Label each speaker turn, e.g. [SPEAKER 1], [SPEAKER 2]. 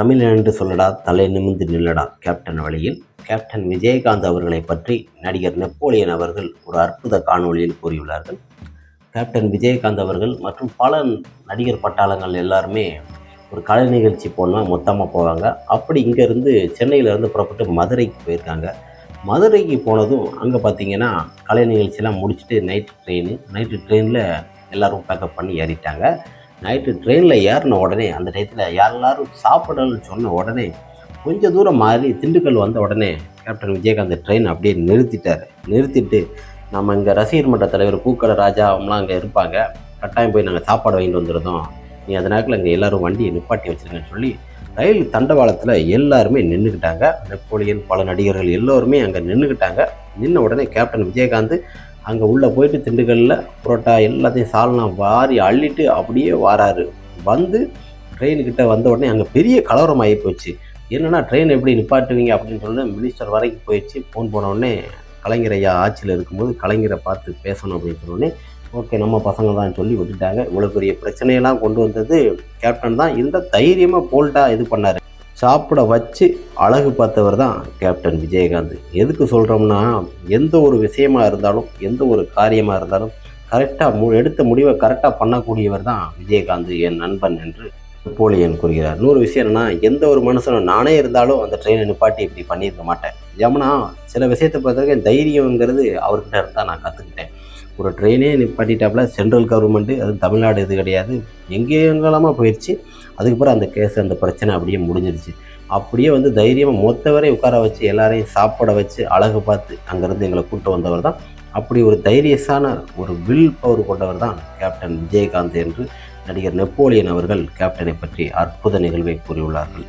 [SPEAKER 1] தமிழ் என்று சொல்லடா தலை நிமிர்ந்து நில்லடா கேப்டன் வழியில். கேப்டன் விஜயகாந்த் அவர்களை பற்றி நடிகர் நெப்போலியன் அவர்கள் ஒரு அற்புத காணொளியில் கூறியுள்ளார்கள். கேப்டன் விஜயகாந்த் அவர்கள் மற்றும் பல நடிகர் பட்டாளங்கள் எல்லாருமே ஒரு கலை நிகழ்ச்சி போனால் மொத்தமாக போவாங்க. அப்படி இங்கேருந்து சென்னையிலேருந்து புறப்பட்டு மதுரைக்கு போயிருக்காங்க. மதுரைக்கு போனதும் அங்கே பார்த்தீங்கன்னா கலை நிகழ்ச்சியெலாம் முடிச்சுட்டு நைட்டு ட்ரெயின் நைட்டு ட்ரெயினில் எல்லோரும் பேக்கப் பண்ணி ஏறிட்டாங்க. நைட்டு ட்ரெயினில் ஏறின உடனே அந்த டயத்தில் எல்லாரும் சாப்பிடணும்னு சொன்ன உடனே கொஞ்சம் தூரம் மாறி திண்டுக்கல் வந்த உடனே கேப்டன் விஜயகாந்த் ட்ரெயின் அப்படியே நிறுத்திட்டார். நிறுத்திட்டு நம்ம இங்கே ரசிகர் மன்ற தலைவர் பூக்கடை ராஜா அவங்களாம் அங்கே இருப்பாங்க. கட்டாயம் போய் நாங்கள் சாப்பாடு வாங்கிட்டு வந்துருந்தோம் நீ அந்த நேரத்தில் இங்கே எல்லோரும் வண்டியை நிப்பாட்டி வச்சுருங்கன்னு சொல்லி ரயில் தண்டவாளத்தில் எல்லாருமே நின்றுக்கிட்டாங்க நெப்போலியன் பல நடிகர்கள் எல்லோருமே அங்கே நின்றுக்கிட்டாங்க நின்ன உடனே கேப்டன் விஜயகாந்த் அங்கே உள்ளே போயிட்டு திண்டுக்கல்லில் புரோட்டா எல்லாத்தையும் சால்னா வாரி அள்ளிட்டு அப்படியே வாராரு. வந்து ட்ரெயினுக்கிட்ட வந்த உடனே அங்கே பெரிய கலவரம் ஆகி போச்சு. என்னென்னா ட்ரெயின் எப்படி நிப்பாட்டுவீங்க அப்படின்னு சொல்லி மினிஸ்டர் வரைக்கும் போயிடுச்சு. ஃபோன் போன உடனே கலைஞர் ஐயா ஆட்சியில் இருக்கும்போது கலைஞரை பார்த்து பேசணும் அப்படின்னு சொன்னோடனே ஓகே நம்ம பசங்க தான் சொல்லி விட்டுட்டாங்க. இவ்வளோ பெரிய பிரச்சனையெல்லாம் கொண்டு வந்தது கேப்டன் தான். இருந்த தைரியமாக போல்ட்டாக இது பண்ணார். சாப்பிட வச்சு அழகு பார்த்தவர் தான் கேப்டன் விஜயகாந்த். எதுக்கு சொல்கிறோம்னா எந்த ஒரு விஷயமா இருந்தாலும் எந்த ஒரு காரியமாக இருந்தாலும் கரெக்டாக மு எடுத்த முடிவை கரெக்டாக பண்ணக்கூடியவர் தான் விஜயகாந்த் என் நண்பன் என்று நெப்போலியன் கூறுகிறார். இன்னொரு விஷயம் என்னன்னா எந்த ஒரு மனுஷனும் நானே இருந்தாலும் அந்த ட்ரெயினை நிப்பாட்டி இப்படி பண்ணியிருக்க மாட்டேன். ஏன்னா சில விஷயத்தை பொறுத்தவரைக்கும் தைரியங்கிறது அவர்கிட்ட இருந்தால் நான் கற்றுக்கிட்டேன் ஒரு ட்ரெயினே நிப்பாட்டிட்டாப்புல சென்ட்ரல் கவர்மெண்ட்டு அது தமிழ்நாடு இது கிடையாது. எங்கெங்கெல்லாமா போயிடுச்சு அதுக்கப்புறம் அந்த கேஸ் அந்த பிரச்சனை அப்படியே முடிஞ்சிருச்சு. அப்படியே வந்து தைரியமாக மொத்தவரை உட்கார வச்சு எல்லாரையும் சாப்பிட வச்சு அழகு பார்த்து அங்கேருந்து எங்களை கூப்பிட்டு வந்தவர் தான் அப்படி ஒரு தைரியசான ஒரு வில் பவர் கொண்டவர் தான் கேப்டன் விஜயகாந்த் என்று நடிகர் நெப்போலியன் அவர்கள் கேப்டனை பற்றி அற்புத நிகழ்வை கூறியுள்ளார்கள்.